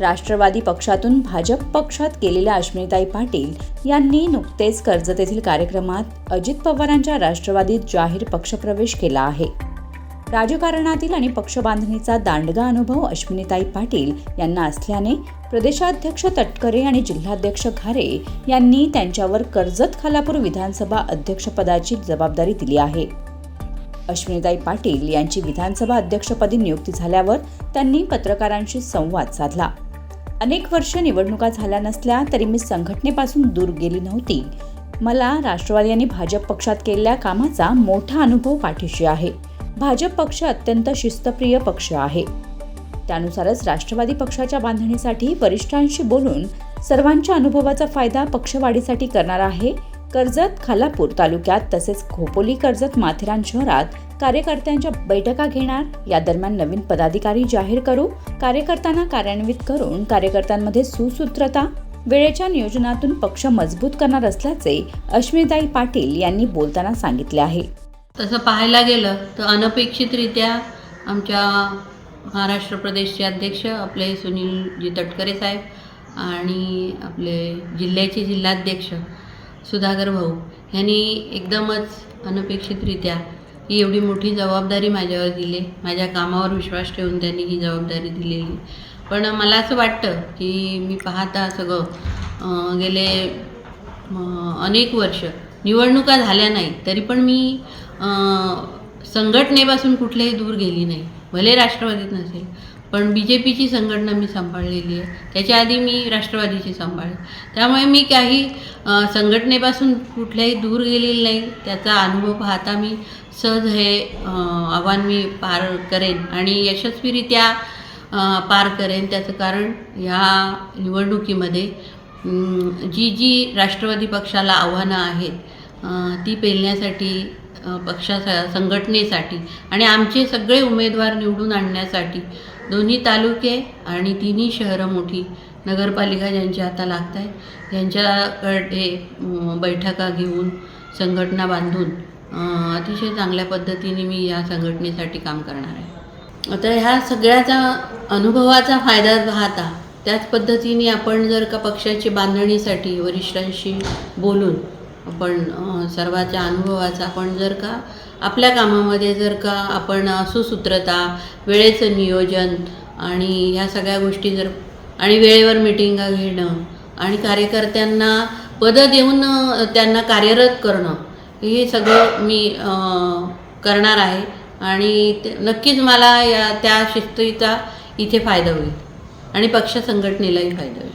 राष्ट्रवादी पक्षातून भाजप पक्षात गेलेल्या अश्विनीताई पाटील यांनी नुकतेच कर्जत येथील कार्यक्रमात अजित पवारांच्या राष्ट्रवादीत जाहीर पक्षप्रवेश केला आहे. राजकारणातील आणि पक्षबांधणीचा दांडगा अनुभव अश्विनीताई पाटील यांना असल्याने प्रदेशाध्यक्ष तटकरे आणि जिल्हाध्यक्ष घारे यांनी त्यांच्यावर कर्जत खालापूर विधानसभा अध्यक्षपदाची जबाबदारी दिली आहे. अश्विनीताई पाटील यांची विधानसभा अध्यक्षपदी नियुक्ती झाल्यावर त्यांनी पत्रकारांशी संवाद साधला. अनेक वर्ष निवडणुका झाल्या नसल्या तरी मी संघटनेपासून दूर गेली नव्हती. मला राष्ट्रवादी आणि भाजप पक्षात केलेल्या कामाचा मोठा अनुभव पाठीशी आहे. भाजप पक्ष अत्यंत शिस्तप्रिय पक्ष आहे. त्यानुसारच राष्ट्रवादी पक्षाच्या बांधणीसाठी वरिष्ठांशी बोलून सर्वांच्या अनुभवाचा फायदा पक्षवाढीसाठी करणार आहे. कर्जत खालापूर तालुक्यात तसेच खोपोली कर्जत माथेरान शहरात कार्यकर्त्यांच्या बैठका घेणार. या दरम्यान नवीन पदाधिकारी जाहीर करू. कार्यकर्त्यांना कार्यान्वित करून कार्यकर्त्यांमध्ये सुसूत्रता. वेळेच्या नियोजनातून पक्ष मजबूत करणार असल्याचे अश्मिताई पाटील यांनी बोलताना सांगितले आहे. तसं पाहायला गेलं तर अनपेक्षितरित्या आमच्या महाराष्ट्र प्रदेशचे अध्यक्ष आपले सुनीलजी तटकरे साहेब आणि आपले जिल्ह्याचे जिल्हाध्यक्ष सुधाकर भाऊ यांनी एकदमच अनपेक्षितरित्या ही एवढी मोठी जबाबदारी माझ्यावर दिली. माझ्या कामावर विश्वास ठेवून त्यांनी ही जबाबदारी दिलेली. पण मला असं वाटतं की मी पाहता सगळं गेले अनेक वर्ष निवडणुका झाल्या नाही तरी पण मी संघटनेपासून कुठल्याही दूर गेली नाही. भले राष्ट्रवादीत नसेल पण बी जे पीची संघटना मी सांभाळलेली आहे. त्याच्या आधी मी राष्ट्रवादीची सांभाळली. त्यामुळे मी काही संघटनेपासून कुठल्याही दूर गेलेली नाही. त्याचा अनुभव पाहता मी सहज हे आव्हान मी पार करेन आणि यशस्वीरित्या पार करेन. त्याचं कारण ह्या निवडणुकीमध्ये जी जी राष्ट्रवादी पक्षाला आव्हानं आहेत ती पेलण्यासाठी पक्षा संघटनेसाठी आणि आमचे सगळे उमेदवार निवडून आणण्यासाठी. दोन्ही तालुके आणि तिन्ही शहरं मोठी नगरपालिका ज्यांच्या आता लागत आहे त्यांच्याकडे बैठका घेऊन संघटना बांधून अतिशय चांगल्या पद्धतीने मी या संघटनेसाठी काम करणार आहे. आता ह्या सगळ्याचा अनुभवाचा फायदा पाहता त्याच पद्धतीने आपण जर का पक्षाची बांधणीसाठी वरिष्ठांशी बोलून आपण सर्वाच्या अनुभवाचा आपण जर का आपल्या कामामध्ये जर का आपण सुसूत्रता वेळेचं नियोजन आणि ह्या सगळ्या गोष्टी जर आणि वेळेवर मिटिंगा घेणं आणि कार्यकर्त्यांना पदं देऊन त्यांना कार्यरत करणं हे सगळं मी करणार आहे आणि नक्कीच मला या त्या शिस्तीचा इथे फायदा होईल आणि पक्ष संघटनेलाही फायदा होईल.